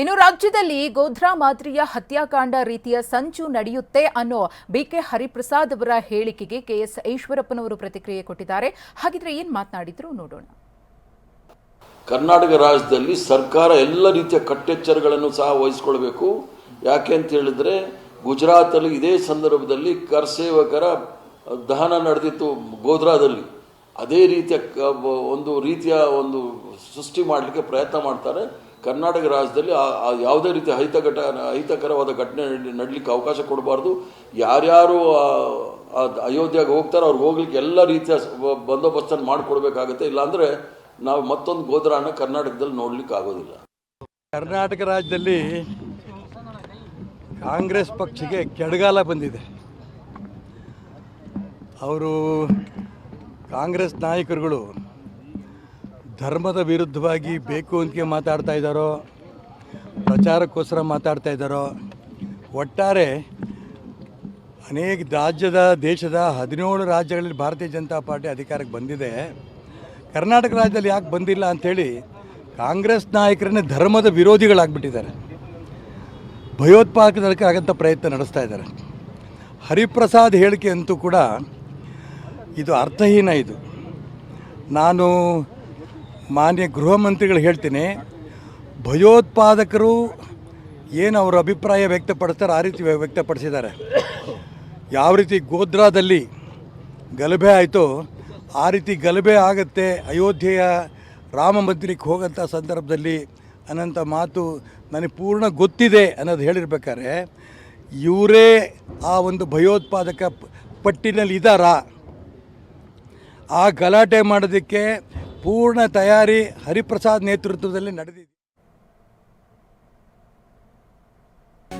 ಇನ್ನು ರಾಜ್ಯದಲ್ಲಿ ಗೋಧ್ರಾ ಮಾದರಿಯ ಹತ್ಯಾಕಾಂಡ ರೀತಿಯ ಸಂಚು ನಡೆಯುತ್ತೆ ಅನ್ನೋ ಬಿಕೆ ಹರಿಪ್ರಸಾದ್ ಅವರ ಹೇಳಿಕೆಗೆ ಕೆಎಸ್ ಈಶ್ವರಪ್ಪನವರು ಪ್ರತಿಕ್ರಿಯೆ ಕೊಟ್ಟಿದ್ದಾರೆ. ಹಾಗಿದ್ರೆ ಏನ್ ಮಾತನಾಡಿದ್ರು ನೋಡೋಣ. ಕರ್ನಾಟಕ ರಾಜ್ಯದಲ್ಲಿ ಸರ್ಕಾರ ಎಲ್ಲ ರೀತಿಯ ಕಟ್ಟೆಚ್ಚರಗಳನ್ನು ಸಹ ವಹಿಸಿಕೊಳ್ಬೇಕು. ಯಾಕೆ ಅಂತ ಹೇಳಿದ್ರೆ ಗುಜರಾತಲ್ಲಿ ಇದೇ ಸಂದರ್ಭದಲ್ಲಿ ಕರ್ಸೇವಕರ ದಹನ ನಡೆದಿತ್ತು ಗೋಧ್ರಾದಲ್ಲಿ. ಅದೇ ರೀತಿಯ ಒಂದು ರೀತಿಯ ಒಂದು ಸೃಷ್ಟಿ ಮಾಡಲಿಕ್ಕೆ ಪ್ರಯತ್ನ ಮಾಡ್ತಾರೆ. ಕರ್ನಾಟಕ ರಾಜ್ಯದಲ್ಲಿ ಯಾವುದೇ ರೀತಿ ಅಹಿತ ಘಟ, ಅಹಿತಕರವಾದ ಘಟನೆ ನಡ್- ನಡಲಿಕ್ಕೆ ಅವಕಾಶ ಕೊಡಬಾರ್ದು. ಯಾರ್ಯಾರು ಅಯೋಧ್ಯೆಗೆ ಹೋಗ್ತಾರೋ ಅವ್ರಿಗೆ ಹೋಗ್ಲಿಕ್ಕೆ ಎಲ್ಲ ರೀತಿಯ ಬಂದೋಬಸ್ತನ್ನು ಮಾಡಿಕೊಡ್ಬೇಕಾಗುತ್ತೆ. ಇಲ್ಲಾಂದರೆ ನಾವು ಮತ್ತೊಂದು ಗೋದ್ರಾನ ಕರ್ನಾಟಕದಲ್ಲಿ ನೋಡ್ಲಿಕ್ಕೆ ಆಗೋದಿಲ್ಲ. ಕರ್ನಾಟಕ ರಾಜ್ಯದಲ್ಲಿ ಕಾಂಗ್ರೆಸ್ ಪಕ್ಷಕ್ಕೆ ಕೆಡಗಾಲ ಬಂದಿದೆ. ಅವರು ಕಾಂಗ್ರೆಸ್ ನಾಯಕರುಗಳು ಧರ್ಮದ ವಿರುದ್ಧವಾಗಿ ಬೇಕು ಅಂತ ಮಾತಾಡ್ತಾ ಇದ್ದಾರೋ, ಪ್ರಚಾರಕ್ಕೋಸ್ಕರ ಮಾತಾಡ್ತಾ ಇದ್ದಾರೋ, ಒಟ್ಟಾರೆ ಅನೇಕ ರಾಜ್ಯದ, ದೇಶದ ಹದಿನೇಳು ರಾಜ್ಯಗಳಲ್ಲಿ ಭಾರತೀಯ ಜನತಾ ಪಾರ್ಟಿ ಅಧಿಕಾರಕ್ಕೆ ಬಂದಿದೆ. ಕರ್ನಾಟಕ ರಾಜ್ಯದಲ್ಲಿ ಯಾಕೆ ಬಂದಿಲ್ಲ ಅಂಥೇಳಿ ಕಾಂಗ್ರೆಸ್ ನಾಯಕರನ್ನೇ ಧರ್ಮದ ವಿರೋಧಿಗಳಾಗ್ಬಿಟ್ಟಿದ್ದಾರೆ. ಭಯೋತ್ಪಾದಕರಾಗಂಥ ಪ್ರಯತ್ನ ನಡೆಸ್ತಾ ಇದ್ದಾರೆ. ಹರಿಪ್ರಸಾದ್ ಹೇಳಿಕೆ ಅಂತೂ ಕೂಡ ಇದು ಅರ್ಥಹೀನ ಇದು. ನಾನು ಮಾನ್ಯ ಗೃಹ ಮಂತ್ರಿಗಳು ಹೇಳ್ತೀನಿ, ಭಯೋತ್ಪಾದಕರು ಏನು ಅವರ ಅಭಿಪ್ರಾಯ ವ್ಯಕ್ತಪಡಿಸ್ತಾರೆ, ಆ ರೀತಿ ವ್ಯ- ವ್ಯಕ್ತಪಡಿಸಿದ್ದಾರೆ. ಯಾವ ರೀತಿ ಗೋದ್ರಾದಲ್ಲಿ ಗಲಭೆ ಆಯಿತು, ಆ ರೀತಿ ಗಲಭೆ ಆಗುತ್ತೆ, ಅಯೋಧ್ಯೆಯ ರಾಮ ಮಂದಿರಕ್ಕೆ ಹೋಗೋಂಥ ಸಂದರ್ಭದಲ್ಲಿ ಅನ್ನೋಂಥ ಮಾತು ನನಗೆ ಪೂರ್ಣ ಗೊತ್ತಿದೆ ಅನ್ನೋದು ಹೇಳಿರ್ಬೇಕಾದ್ರೆ, ಇವರೇ ಆ ಒಂದು ಭಯೋತ್ಪಾದಕ ಪಟ್ಟಿನಲ್ಲಿ ಇದ್ದಾರಾ? ಆ ಗಲಾಟೆ ಮಾಡೋದಕ್ಕೆ ಪೂರ್ಣ ತಯಾರಿ ಹರಿಪ್ರಸಾದ್ ನೇತೃತ್ವದಲ್ಲಿ ನಡೆದಿದೆ.